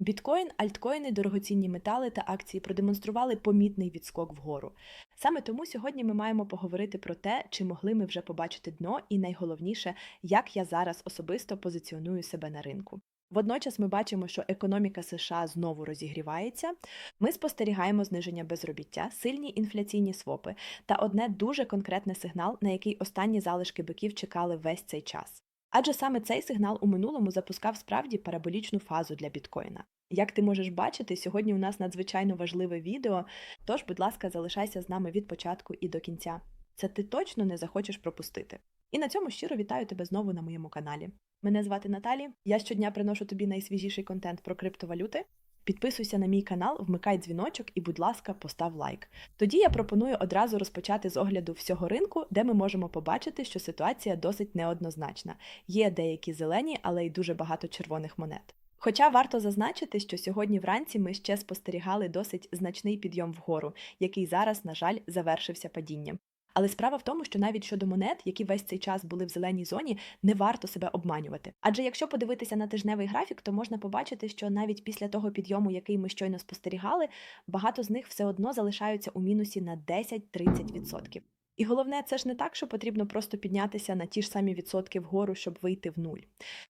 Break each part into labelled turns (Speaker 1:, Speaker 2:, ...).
Speaker 1: Біткоін, альткоїни, дорогоцінні метали та акції продемонстрували помітний відскок вгору. Саме тому сьогодні ми маємо поговорити про те, чи могли ми вже побачити дно, і найголовніше, як я зараз особисто позиціоную себе на ринку. Водночас ми бачимо, що економіка США знову розігрівається. Ми спостерігаємо зниження безробіття, сильні інфляційні свопи та одне дуже конкретний сигнал, на який останні залишки биків чекали весь цей час. Адже саме цей сигнал у минулому запускав справді параболічну фазу для біткоїна. Як ти можеш бачити, сьогодні у нас надзвичайно важливе відео, тож, будь ласка, залишайся з нами від початку і до кінця. Це ти точно не захочеш пропустити. І на цьому щиро вітаю тебе знову на моєму каналі. Мене звати Наталі. Я щодня приношу тобі найсвіжіший контент про криптовалюти. Підписуйся на мій канал, вмикай дзвіночок і, будь ласка, постав лайк. Тоді я пропоную одразу розпочати з огляду всього ринку, де ми можемо побачити, що ситуація досить неоднозначна. Є деякі зелені, але й дуже багато червоних монет. Хоча варто зазначити, що сьогодні вранці ми ще спостерігали досить значний підйом вгору, який зараз, на жаль, завершився падінням. Але справа в тому, що навіть щодо монет, які весь цей час були в зеленій зоні, не варто себе обманювати. Адже якщо подивитися на тижневий графік, то можна побачити, що навіть після того підйому, який ми щойно спостерігали, багато з них все одно залишаються у мінусі на 10-30%. І головне, це ж не так, що потрібно просто піднятися на ті ж самі відсотки вгору, щоб вийти в нуль.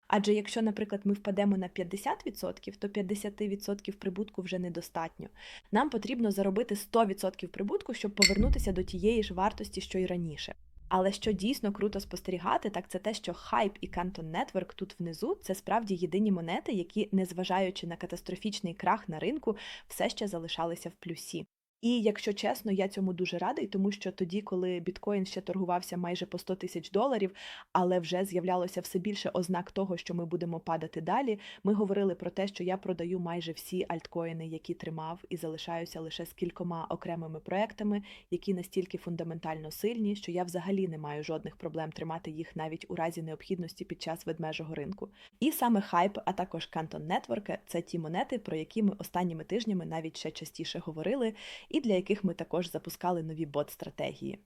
Speaker 1: Адже якщо, наприклад, ми впадемо на 50%, то 50% прибутку вже недостатньо. Нам потрібно заробити 100% прибутку, щоб повернутися до тієї ж вартості, що й раніше. Але що дійсно круто спостерігати, так це те, що Hype і Canton Network тут внизу це справді єдині монети, які, незважаючи на катастрофічний крах на ринку, все ще залишалися в плюсі. І якщо чесно, я цьому дуже радий, тому що тоді, коли біткоін ще торгувався майже по 100 тисяч доларів, але вже з'являлося все більше ознак того, що ми будемо падати далі. Ми говорили про те, що я продаю майже всі альткоїни, які тримав, і залишаюся лише з кількома окремими проектами, які настільки фундаментально сильні, що я взагалі не маю жодних проблем тримати їх навіть у разі необхідності під час ведмежого ринку. І саме хайп, а також Canton Network – це ті монети, про які ми останніми тижнями навіть ще частіше говорили і для яких ми також запускали нові бот-стратегії.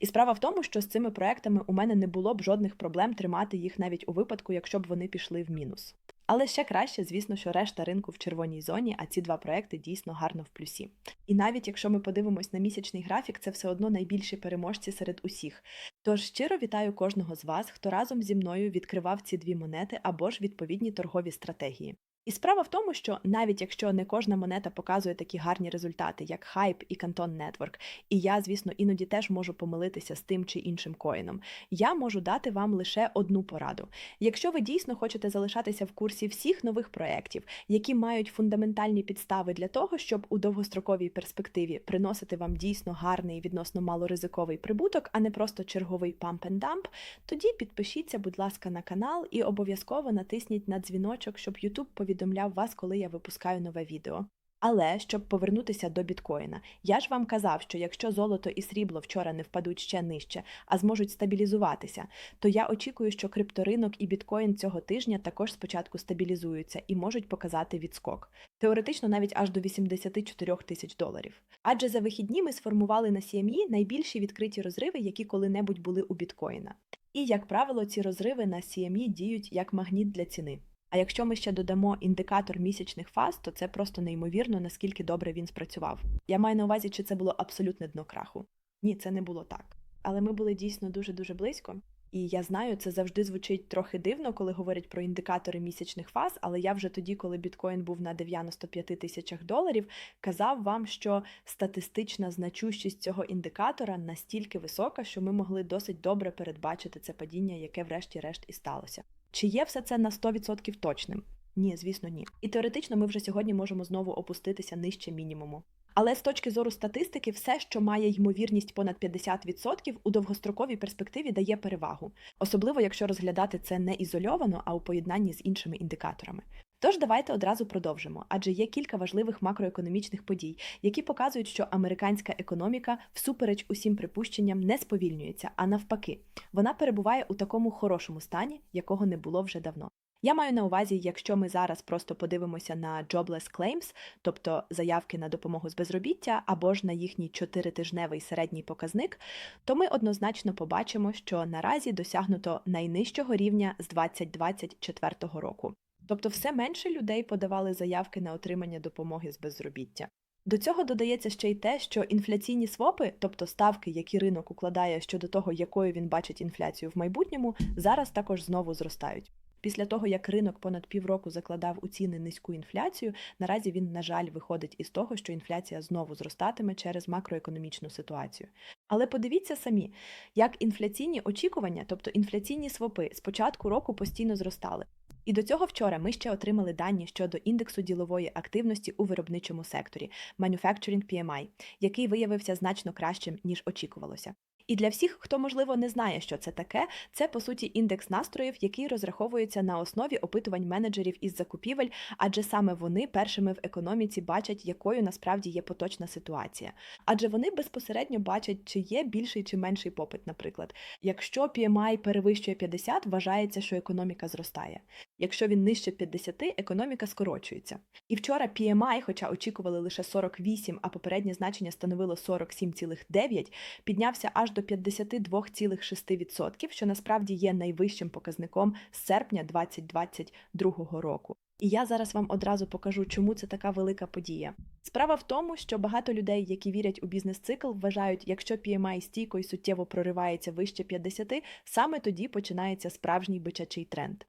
Speaker 1: І справа в тому, що з цими проектами у мене не було б жодних проблем тримати їх навіть у випадку, якщо б вони пішли в мінус. Але ще краще, звісно, що решта ринку в червоній зоні, а ці два проекти дійсно гарно в плюсі. І навіть якщо ми подивимось на місячний графік, це все одно найбільші переможці серед усіх. Тож щиро вітаю кожного з вас, хто разом зі мною відкривав ці дві монети або ж відповідні торгові стратегії. І справа в тому, що навіть якщо не кожна монета показує такі гарні результати, як Hype і Canton Network, і я, звісно, іноді теж можу помилитися з тим чи іншим коїном, я можу дати вам лише одну пораду. Якщо ви дійсно хочете залишатися в курсі всіх нових проєктів, які мають фундаментальні підстави для того, щоб у довгостроковій перспективі приносити вам дійсно гарний відносно малоризиковий прибуток, а не просто черговий dump, тоді підпишіться, будь ласка, на канал і обов'язково натисніть на дзвіночок, щоб YouTube повідомляв повідомляв вас, коли я випускаю нове відео. Але щоб повернутися до біткоїна, я ж вам казав, що якщо золото і срібло вчора не впадуть ще нижче, а зможуть стабілізуватися, то я очікую, що крипторинок і біткоін цього тижня також спочатку стабілізуються і можуть показати відскок. Теоретично навіть аж до 84 тисяч доларів. Адже за вихідні ми сформували на CME найбільші відкриті розриви, які коли-небудь були у біткоїна. І, як правило, ці розриви на CME діють як магніт для ціни. А якщо ми ще додамо індикатор місячних фаз, то це просто неймовірно, наскільки добре він спрацював. Я маю на увазі, чи це було абсолютне дно краху. Ні, це не було так. Але ми були дійсно дуже-дуже близько. І я знаю, це завжди звучить трохи дивно, коли говорять про індикатори місячних фаз, але я вже тоді, коли біткоін був на 95 тисячах доларів, казав вам, що статистична значущість цього індикатора настільки висока, що ми могли досить добре передбачити це падіння, яке врешті-решт і сталося. Чи є все це на 100% точним? Ні, звісно, ні. І теоретично ми вже сьогодні можемо знову опуститися нижче мінімуму. Але з точки зору статистики, все, що має ймовірність понад 50%, у довгостроковій перспективі дає перевагу, особливо якщо розглядати це не ізольовано, а у поєднанні з іншими індикаторами. Тож давайте одразу продовжимо, адже є кілька важливих макроекономічних подій, які показують, що американська економіка, всупереч усім припущенням, не сповільнюється, а навпаки, вона перебуває у такому хорошому стані, якого не було вже давно. Я маю на увазі, якщо ми зараз просто подивимося на jobless claims, тобто заявки на допомогу з безробіття, або ж на їхній чотиритижневий середній показник, то ми однозначно побачимо, що наразі досягнуто найнижчого рівня з 2024 року. Тобто все менше людей подавали заявки на отримання допомоги з безробіття. До цього додається ще й те, що інфляційні свопи, тобто ставки, які ринок укладає щодо того, якою він бачить інфляцію в майбутньому, зараз також знову зростають. Після того, як ринок понад півроку закладав у ціни низьку інфляцію, наразі він, на жаль, виходить із того, що інфляція знову зростатиме через макроекономічну ситуацію. Але подивіться самі, як інфляційні очікування, тобто інфляційні свопи, з початку року постійно зростали. І до цього вчора ми ще отримали дані щодо індексу ділової активності у виробничому секторі Manufacturing PMI, який виявився значно кращим ніж очікувалося. І для всіх, хто можливо не знає, що це таке, це по суті індекс настроїв, який розраховується на основі опитувань менеджерів із закупівель, адже саме вони першими в економіці бачать, якою насправді є поточна ситуація. Адже вони безпосередньо бачать, чи є більший чи менший попит, наприклад. Якщо PMI перевищує 50, вважається, що економіка зростає. Якщо він нижче 50, економіка скорочується. І вчора PMI, хоча очікували лише 48, а попереднє значення становило 47,9, піднявся аж до 52,6%, що насправді є найвищим показником з серпня 2022 року. І я зараз вам одразу покажу, чому це така велика подія. Справа в тому, що багато людей, які вірять у бізнес-цикл, вважають, якщо PMI стійко і суттєво проривається вище 50, саме тоді починається справжній бичачий тренд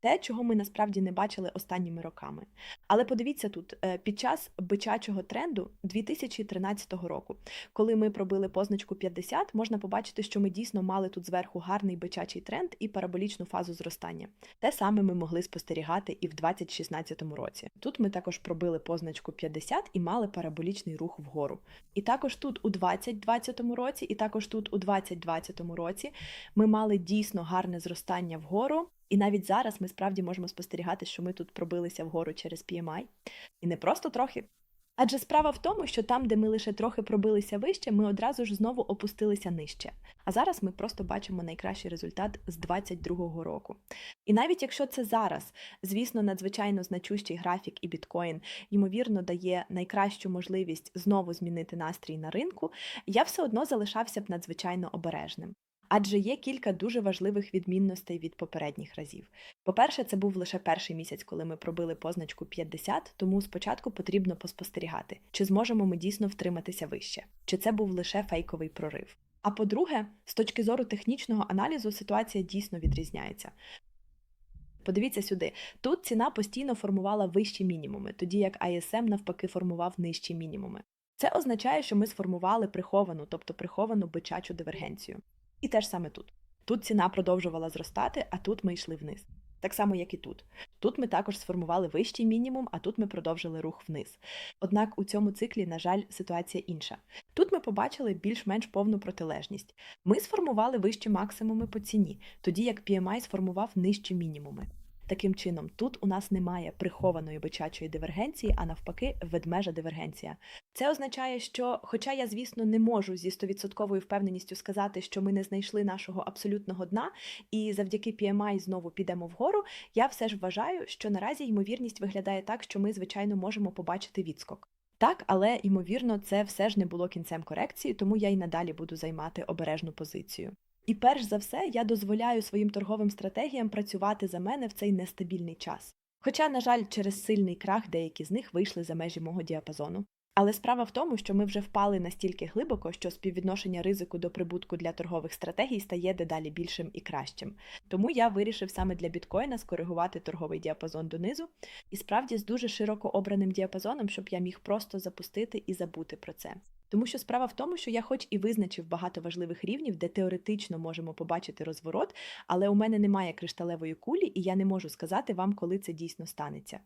Speaker 1: те, чого ми насправді не бачили останніми роками. Але подивіться тут, е, під час бичачого тренду 2013 року, коли ми пробили позначку 50, можна побачити, що ми дійсно мали тут зверху гарний бичачий тренд і параболічну фазу зростання. Те саме ми могли спостерігати і в 2016 році. Тут ми також пробили позначку 50 і мали параболічний рух вгору. І також тут у 2020 році, і також тут у 2020 році ми мали дійсно гарне зростання вгору. І навіть зараз ми справді можемо спостерігати, що ми тут пробилися вгору через PMI. І не просто трохи. Адже справа в тому, що там, де ми лише трохи пробилися вище, ми одразу ж знову опустилися нижче. А зараз ми просто бачимо найкращий результат з 2022 року. І навіть якщо це зараз, звісно, надзвичайно значущий графік і біткоін, ймовірно, дає найкращу можливість знову змінити настрій на ринку, я все одно залишався б надзвичайно обережним адже є кілька дуже важливих відмінностей від попередніх разів. По-перше, це був лише перший місяць, коли ми пробили позначку 50, тому спочатку потрібно поспостерігати, чи зможемо ми дійсно втриматися вище, чи це був лише фейковий прорив. А по-друге, з точки зору технічного аналізу ситуація дійсно відрізняється. Подивіться сюди, тут ціна постійно формувала вищі мінімуми, тоді як ISM навпаки формував нижчі мінімуми. Це означає, що ми сформували приховану, тобто приховану бичачу дивергенцію. І те ж саме тут. Тут ціна продовжувала зростати, а тут ми йшли вниз. Так само, як і тут. Тут ми також сформували вищий мінімум, а тут ми продовжили рух вниз. Однак у цьому циклі, на жаль, ситуація інша. Тут ми побачили більш-менш повну протилежність. Ми сформували вищі максимуми по ціні, тоді як PMI сформував нижчі мінімуми. Таким чином, тут у нас немає прихованої бичачої дивергенції, а навпаки, ведмежа дивергенція. Це означає, що, хоча я, звісно, не можу зі стовідсотковою впевненістю сказати, що ми не знайшли нашого абсолютного дна, і завдяки PMI знову підемо вгору, я все ж вважаю, що наразі ймовірність виглядає так, що ми, звичайно, можемо побачити відскок. Так, але ймовірно, це все ж не було кінцем корекції, тому я й надалі буду займати обережну позицію. І перш за все я дозволяю своїм торговим стратегіям працювати за мене в цей нестабільний час. Хоча, на жаль, через сильний крах деякі з них вийшли за межі мого діапазону. Але справа в тому, що ми вже впали настільки глибоко, що співвідношення ризику до прибутку для торгових стратегій стає дедалі більшим і кращим. Тому я вирішив саме для біткоїна скоригувати торговий діапазон донизу, і справді з дуже широко обраним діапазоном, щоб я міг просто запустити і забути про це. Тому що справа в тому, що я, хоч і визначив багато важливих рівнів, де теоретично можемо побачити розворот, але у мене немає кришталевої кулі, і я не можу сказати вам, коли це дійсно станеться.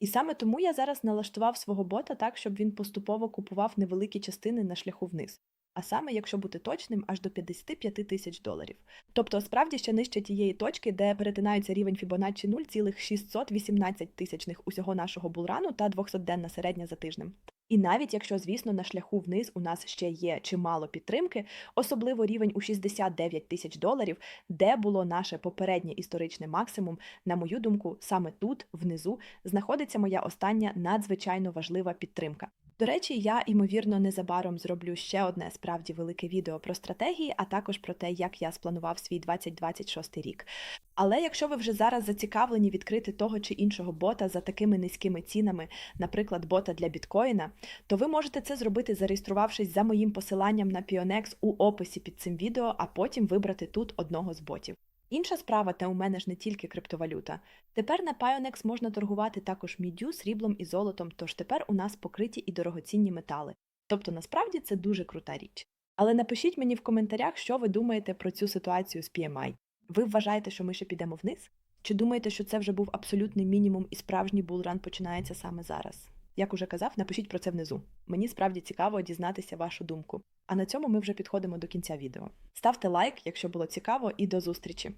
Speaker 1: І саме тому я зараз налаштував свого бота так, щоб він поступово купував невеликі частини на шляху вниз. А саме, якщо бути точним, аж до 55 тисяч доларів. Тобто, справді ще нижче тієї точки, де перетинаються рівень Fibonacci 0,618 тисячних усього нашого булрану та 200-денна середня за тижнем. І навіть якщо, звісно, на шляху вниз у нас ще є чимало підтримки, особливо рівень у 69 тисяч доларів, де було наше попереднє історичне максимум, на мою думку, саме тут, внизу, знаходиться моя остання надзвичайно важлива підтримка. До речі, я ймовірно незабаром зроблю ще одне справді велике відео про стратегії, а також про те, як я спланував свій 2026 рік. Але якщо ви вже зараз зацікавлені відкрити того чи іншого бота за такими низькими цінами, наприклад, бота для біткоїна, то ви можете це зробити, зареєструвавшись за моїм посиланням на Pionex у описі під цим відео, а потім вибрати тут одного з ботів. Інша справа, та у мене ж не тільки криптовалюта. Тепер на Pionex можна торгувати також міддю, сріблом і золотом, тож тепер у нас покриті і дорогоцінні метали. Тобто насправді це дуже крута річ. Але напишіть мені в коментарях, що ви думаєте про цю ситуацію з PMI. Ви вважаєте, що ми ще підемо вниз? Чи думаєте, що це вже був абсолютний мінімум і справжній булран починається саме зараз? Як уже казав, напишіть про це внизу. Мені справді цікаво дізнатися вашу думку. А на цьому ми вже підходимо до кінця відео. Ставте лайк, якщо було цікаво, і до зустрічі!